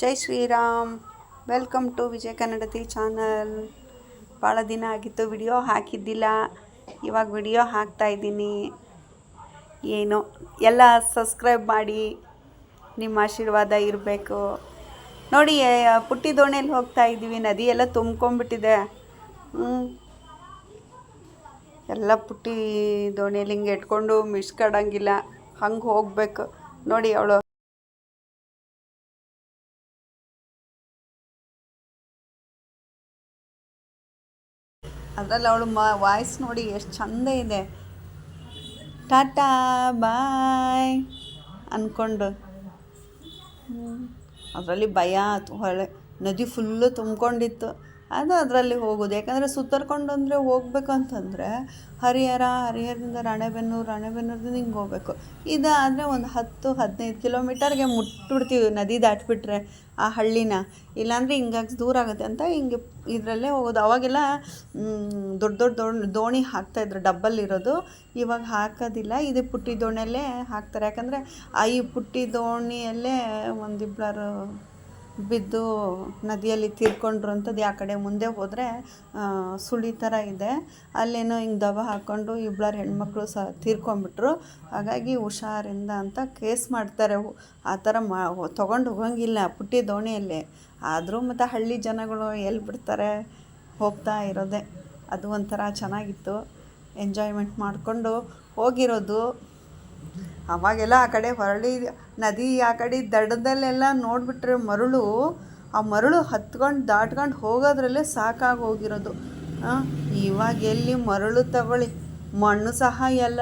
Jai Shri Ram. Welcome to Vijaya Kannadathi channel. ಭಾಳ ದಿನ ಆಗಿತ್ತು ವಿಡಿಯೋ ಹಾಕಿದ್ದಿಲ್ಲ. ಇವಾಗ ವಿಡಿಯೋ ಹಾಕ್ತಾ ಇದ್ದೀನಿ. ಏನು, ಎಲ್ಲ ಸಬ್ಸ್ಕ್ರೈಬ್ ಮಾಡಿ. ನಿಮ್ಮ ಆಶೀರ್ವಾದ ಇರಬೇಕು. ನೋಡಿ ಪುಟ್ಟಿ ದೋಣಿಯಲ್ಲಿ ಹೋಗ್ತಾ ಇದ್ದೀವಿ. ನದಿ ಎಲ್ಲ ತುಂಬ್ಕೊಂಡ್ಬಿಟ್ಟಿದೆ. ಹ್ಞೂ ಎಲ್ಲ ಪುಟ್ಟಿ ದೋಣಿಯಲ್ಲಿ ಹಿಂಗೆ ಇಟ್ಕೊಂಡು ಮಿಸ್ಕಡಂಗಿಲ್ಲ ಹಂಗೆ ಹೋಗ್ಬೇಕು. ನೋಡಿ ಅವಳು. ಅದರಲ್ಲಿ ಅವಳು ಮ ವಾಯ್ಸ್ ನೋಡಿ ಎಷ್ಟು ಚಂದ ಇದೆ. ಟಾಟಾ, ಬಾಯ್ ಅಂದ್ಕೊಂಡು ಅದರಲ್ಲಿ ಭಯ ಹೊಳೆ. ನದಿ ಫುಲ್ಲು ತುಂಬ್ಕೊಂಡಿತ್ತು. ಅದು ಅದರಲ್ಲಿ ಹೋಗೋದು. ಯಾಕಂದರೆ ಸುತ್ತರ್ಕೊಂಡು ಅಂದರೆ ಹೋಗ್ಬೇಕು ಅಂತಂದರೆ ಹರಿಹರ, ಹರಿಹರದಿಂದ ರಾಣೆಬೆನ್ನೂರು ರಾಣೆಬೆನ್ನೂರಿಂದ ಹಿಂಗೆ ಹೋಗ್ಬೇಕು. ಇದಾದರೆ ಒಂದು ಹತ್ತು, ಹದಿನೈದು ಕಿಲೋಮೀಟರ್ಗೆ ಮುಟ್ಬಿಡ್ತೀವಿ. ನದಿ ದಾಟಿಬಿಟ್ರೆ ಆ ಹಳ್ಳಿನ. ಇಲ್ಲಾಂದರೆ ಹಿಂಗಾಗಿ ದೂರ ಆಗುತ್ತೆ ಅಂತ ಹಿಂಗೆ ಇದರಲ್ಲೇ ಹೋಗೋದು. ಅವಾಗೆಲ್ಲ ದೊಡ್ಡ ದೊಡ್ಡ ದೋಣಿ ದೋಣಿ ಹಾಕ್ತಾಯಿದ್ರು ಡಬ್ಬಲ್ ಇರೋದು. ಇವಾಗ ಹಾಕೋದಿಲ್ಲ. ಇದು ಪುಟ್ಟಿ ದೋಣಿಯಲ್ಲೇ ಹಾಕ್ತಾರೆ. ಯಾಕಂದರೆ ಆ ಈ ಪುಟ್ಟಿ ದೋಣಿಯಲ್ಲೇ ಒಂದಿಬ್ಬರು ಬಿದ್ದು ನದಿಯಲ್ಲಿ ತೀರ್ಕೊಂಡ್ರು ಅಂಥದ್ದು ಕಡೆ ಮುಂದೆ ಹೋದರೆ ಸುಳಿ ಥರ ಇದೆ. ಅಲ್ಲೇನೋ ಹಿಂಗೆ ದವ ಹಾಕ್ಕೊಂಡು ಇಬ್ಬರು ಹೆಣ್ಮಕ್ಳು ಸಹ ತೀರ್ಕೊಂಡ್ಬಿಟ್ರು. ಹಾಗಾಗಿ ಹುಷಾರಿಂದ ಅಂತ ಕೇಸ್ ಮಾಡ್ತಾರೆ. ಆ ಥರ ಮಾ ತೊಗೊಂಡು ಹೋಗಂಗಿಲ್ಲ ಪುಟ್ಟಿ ದೋಣಿಯಲ್ಲಿ. ಆದರೂ ಮತ್ತು ಹಳ್ಳಿ ಜನಗಳು ಎಲ್ಲಿ ಬಿಡ್ತಾರೆ ಹೋಗ್ತಾ ಇರೋದೆ. ಅದು ಒಂಥರ ಚೆನ್ನಾಗಿತ್ತು. ಎಂಜಾಯ್ಮೆಂಟ್ ಮಾಡಿಕೊಂಡು ಹೋಗಿರೋದು. ಅವಾಗೆಲ್ಲ ಆ ಕಡೆ ಹೊರಳಿ ನದಿ, ಆ ಕಡೆ ದಡದಲ್ಲೆಲ್ಲ ನೋಡಿಬಿಟ್ರೆ ಮರಳು, ಆ ಮರಳು ಹತ್ಕೊಂಡು ದಾಟ್ಕೊಂಡು ಹೋಗೋದ್ರಲ್ಲೇ ಸಾಕಾಗಿ ಹೋಗಿರೋದು ಇವಾಗ ಎಲ್ಲಿ ಮರಳು ತಗೊಳ್ಳಿ. ಮಣ್ಣು ಸಹ ಎಲ್ಲ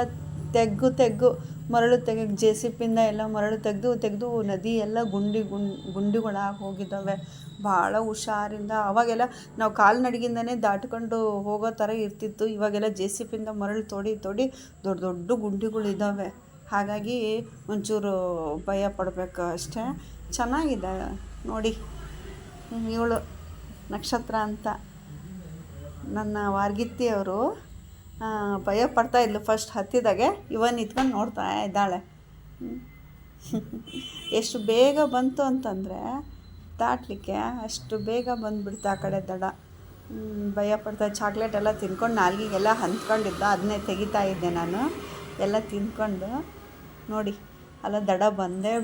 ತೆಗ್ಗು ತೆಗ್ಗು. ಮರಳು ತೆಗೆದು ಜೆ ಸಿ ಪಿಂದ ಎಲ್ಲ ಮರಳು ತೆಗೆದು ತೆಗೆದು ನದಿ ಎಲ್ಲ ಗುಂಡಿ ಗುಂಡ್ ಗುಂಡಿಗಳಾಗಿ ಹೋಗಿದ್ದಾವೆ. ಭಾಳ ಹುಷಾರಿಂದ. ಅವಾಗೆಲ್ಲ ನಾವು ಕಾಲ್ನಡಿಗಿಂದನೇ ದಾಟ್ಕೊಂಡು ಹೋಗೋ ಥರ ಇರ್ತಿತ್ತು. ಇವಾಗೆಲ್ಲ ಜೆ ಸಿ ಪಿಂದ ಮರಳು ತೋಡಿ ತೋಡಿ ದೊಡ್ಡ ದೊಡ್ಡ ಗುಂಡಿಗಳಿದ್ದಾವೆ ಹಾಗಾಗಿ ಒಂಚೂರು ಭಯ ಪಡಬೇಕು ಅಷ್ಟೇ. ಚೆನ್ನಾಗಿದೆ. ನೋಡಿ ಇವಳು ನಕ್ಷತ್ರ ಅಂತ. ನನ್ನ ವಾರ್ಗಿತ್ತಿಯವರು ಭಯ ಪಡ್ತಾ ಇದ್ಲು ಫಸ್ಟ್ ಹತ್ತಿದಾಗೆ. ಇವನ್ ನಿಂತ್ಕೊಂಡು ನೋಡ್ತಾ ಇದ್ದಾಳೆ. ಎಷ್ಟು ಬೇಗ ಬಂತು ಅಂತಂದರೆ ದಾಟಲಿಕ್ಕೆ ಅಷ್ಟು ಬೇಗ ಬಂದುಬಿಡ್ತು ಆ ಕಡೆ ದಡ. ಭಯ ಪಡ್ತಾ ಚಾಕ್ಲೇಟ್ ಎಲ್ಲ ತಿನ್ಕೊಂಡು ನಾಲ್ಗಿಗೆಲ್ಲ ಹಂಚ್ಕೊಂಡಿದ್ದ ಅದನ್ನೇ ತೆಗಿತಾ ಇದ್ದೆ ನಾನು. ಎಲ್ಲ ತಿಂದ್ಕೊಂಡು ನೋಡಿ. ಅಲ್ಲ ದಡ ಬಂದೇ